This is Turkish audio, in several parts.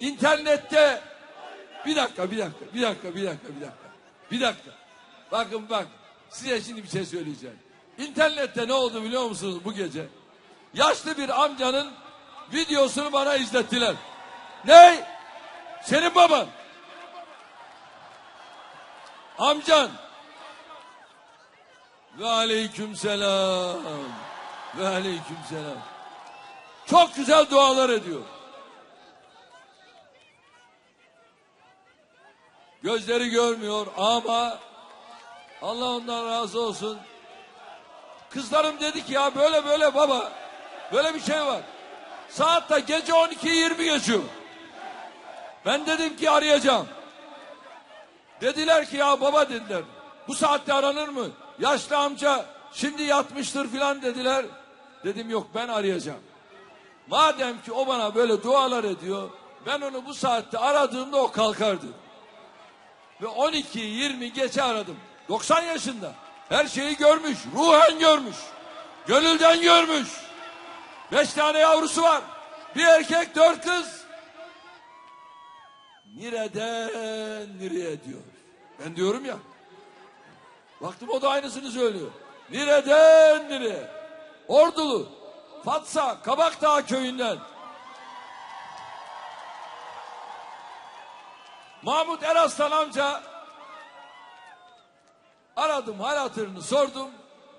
internette bir dakika, bir dakika, bir dakika, bir dakika, bir dakika. Bir dakika. Bakın bak. Size şimdi bir şey söyleyeceğim. İnternette ne oldu biliyor musunuz bu gece? Yaşlı bir amcanın videosunu bana izlettiler. Ne? Senin baban. Amcan. Ve aleyküm selam. Ve aleyküm selam. Çok güzel dualar ediyor. Gözleri görmüyor ama Allah ondan razı olsun. Kızlarım dedi ki ya böyle böyle baba böyle bir şey var. Saat da gece 12.20 geçiyor. Ben dedim ki arayacağım. Dediler ki ya baba dediler. Bu saatte aranır mı? Yaşlı amca şimdi yatmıştır filan dediler. Dedim yok ben arayacağım. Madem ki o bana böyle dualar ediyor. Ben onu bu saatte aradığımda o kalkardı. Ve 12-20 geçe aradım. 90 yaşında. Her şeyi görmüş. Ruhen görmüş. Gönülden görmüş. Beş tane yavrusu var. Bir erkek dört kız. Nereden nereye diyor. Ben diyorum ya. Baktım o da aynısını söylüyor. Nereden nereye? Ordulu. Fatsa, Kabakdağ köyünden. Mahmut Eraslan amca aradım hal hatırını sordum.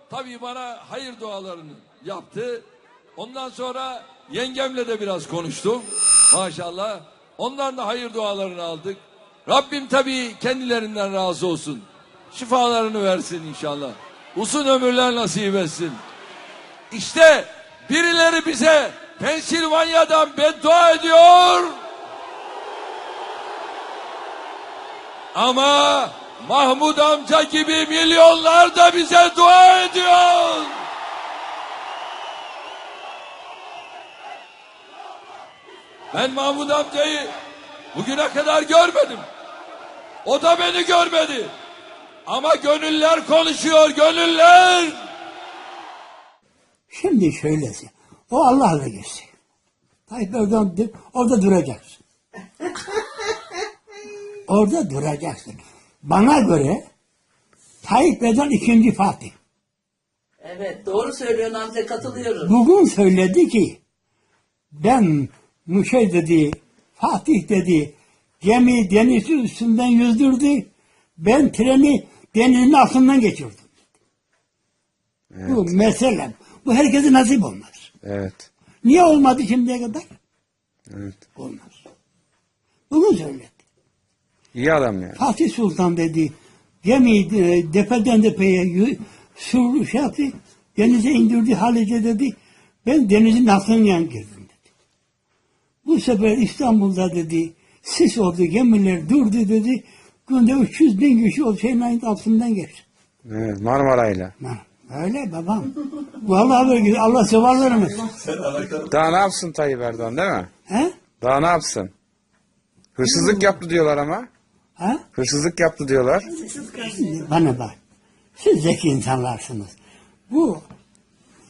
Tabii bana hayır dualarını yaptı. Ondan sonra yengemle de biraz konuştum. Maşallah. Ondan da hayır dualarını aldık. Rabbim tabii kendilerinden razı olsun. Şifalarını versin inşallah. Uzun ömürler nasip etsin. İşte birileri bize Pensilvanya'dan beddua ediyor. Ama Mahmud amca gibi milyonlar da bize dua ediyor. Ben Mahmud amcayı bugüne kadar görmedim. O da beni görmedi. Ama gönüller konuşuyor, gönüller. Şimdi şöylesi. O Allah'la geçti. Tayyip Erdoğan orada duracaksın. Orada duracaksın. Bana göre Tayyip Erdoğan ikinci Fatih. Evet doğru söylüyorsun amca katılıyorum. Bugün söyledi ki ben Muşey dedi, Fatih dedi, gemi denizin üstünden yüzdürdü. Ben treni denizin altından geçirdim. Bu mesele. Bu herkese nasip olmaz. Evet. Niye olmadı şimdiye kadar? Evet. Olmaz. Bugün söyledi. İyi adam yani. Fatih Sultan dedi, gemiyi e, depeden depeye yü- sür, şey yaptı, denize indirdi Halice dedi. Ben denizin altından girdim dedi. Bu sefer İstanbul'da dedi, sis oldu, gemiler durdu dedi. Günde 300 bin kişi o şeyin altından geçti. Evet, Marmaray'la. Ha, Öyle babam. Vallahi böyle Allah severler mi? Daha ne yapsın Tayyip Erdoğan değil mi? He? Daha ne yapsın? Hırsızlık yaptı diyorlar ama. Ha? Hırsızlık yaptı diyorlar. Bana bak. Siz zeki insanlarsınız. Bu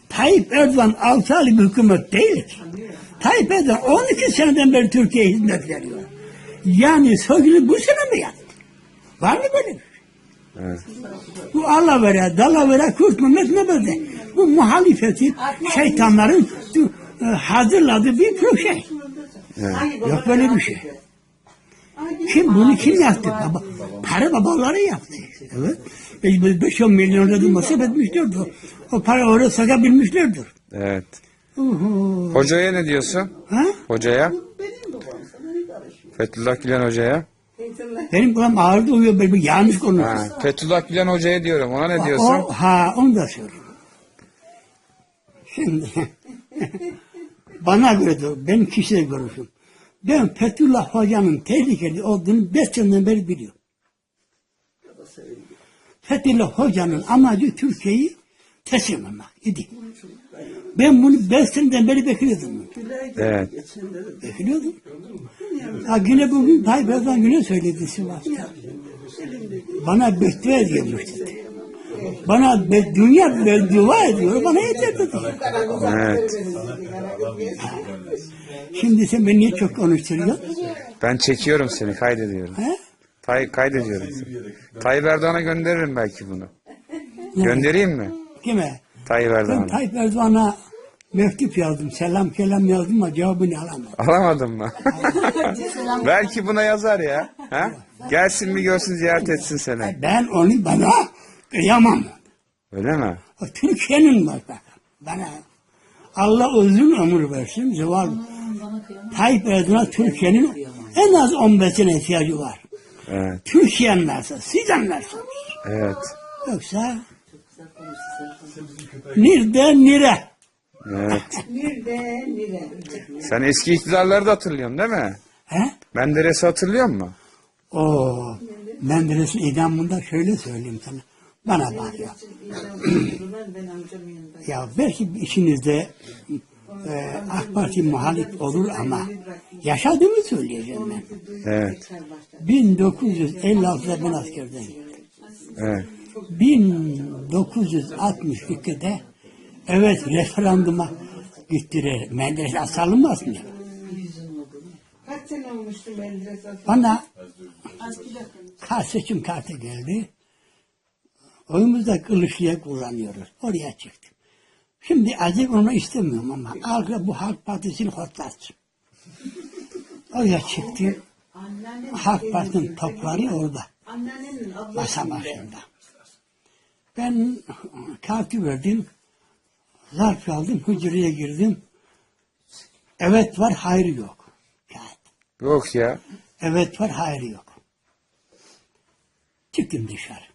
Tayyip Erdoğan 6 aylık hükümet değil. Tayyip Erdoğan 12 seneden beri Türkiye'ye hizmet veriyor. Yani sözünü bu sene mi yaptı? Var mı böyle bir şey? Evet. Bu Allah vere, dala vere, Kürt ne böyle? Bu muhalefeti şeytanların e, hazırladığı bir proje. Yok böyle bir şey. Kim bunu kim yaptı? Baba, para babaları yaptı. Evet. 5-10 milyon lira masraf etmişlerdir. O, para oraya sakabilmişlerdir. Evet. Uhu. Hocaya ne diyorsun? Ha? Hocaya? Fethullah Gülen Hoca'ya. Benim kulağım ağırdı uyuyor. Böyle bir yanlış konuşuyor. Ha, Fethullah Gülen Hoca'ya diyorum. Ona ne diyorsun? O, ha onu da söyleyeyim. Şimdi bana göre de ben kişisel görüşüm. Ben Fethullah Hoca'nın tehlikeli olduğunu beş seneden beri biliyorum. Fethullah Hoca'nın amacı Türkiye'yi teslim almak idi. Ben bunu beş seneden beri bekliyordum. Evet. Bekliyordum. Ha yine bugün Tayyip Erdoğan yine söyledi Sivas'ta. Bana bekleye dedi. Bana dünya be, dua ediyor, bana yeter dedi. Evet. Şimdi sen beni niye çok konuşturuyorsun? Ben çekiyorum seni kaydediyorum. He? Tay kaydediyorum. Tayyip Erdoğan'a gönderirim belki bunu. Göndereyim mi? Kime? Tayyip Ben Erdoğan'a. Tayyip Erdoğan'a mektup yazdım, selam kelam yazdım ama cevabını alamadım. Alamadın mı? belki buna yazar ya. Ha? Gelsin bir görsün ziyaret etsin seni. Ben onu bana kıyamam. Öyle mi? Türkiye'nin bak. Bana Allah uzun ömür versin. Zeval Tayyip Erdoğan Türkiye'nin en az 15 sene ihtiyacı var. Evet. Türkiye anlarsa, siz anlarsınız. Evet. Yoksa nerede nire? Evet. Sen eski iktidarları da hatırlıyorsun değil mi? He? Menderes'i hatırlıyor musun? O Menderes'in idamında şöyle söyleyeyim sana. Bana bak ya. ya belki içinizde e, AK Parti muhalif olur ama yaşadığımı söyleyeceğim ben. Evet. 1956'da ben askerdeyim. Evet. 1962'de evet referanduma gittiler. Menderes asalınmaz mı? Kaç sene olmuştu Menderes Aslan? Bana kart seçim kartı geldi. Oyumuzu da Kılıçlı'ya kullanıyoruz. Oraya çıktım. Şimdi acı onu istemiyorum ama halkla bu Halk Partisi'ni hortlatsın. Oraya çıktı. Halk Partisi'nin topları orada. Masa başında. Ben kartı verdim. Zarf aldım. Hücreye girdim. Evet var, hayır yok. Kağıt. Yok ya. Evet var, hayır yok. Çıktım dışarı.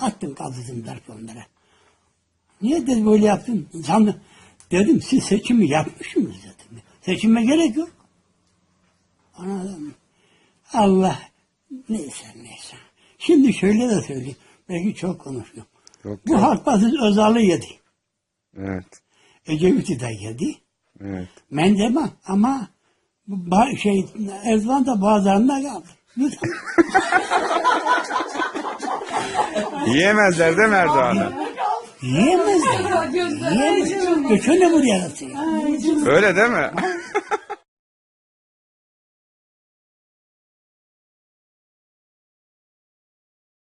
Attım kaldırdım zarfı onlara. Niye dedi böyle yaptın? Sandım. Dedim siz seçimi yapmışsınız dedim. Seçime gerek yok. Anladım. Allah neyse neyse. Şimdi şöyle de söyleyeyim. Belki çok konuşuyorum. Yok Bu ya. Halk Partisi Özal'ı yedi. Evet. Ecevit'i de yedi. Evet. Mendeba ama şey Erdoğan da bazılarında kaldı. Yiyemezler değil mi Erdoğan'ı? Yiyemezler. Yiyemez. Göçene buraya atıyor. Öyle değil mi?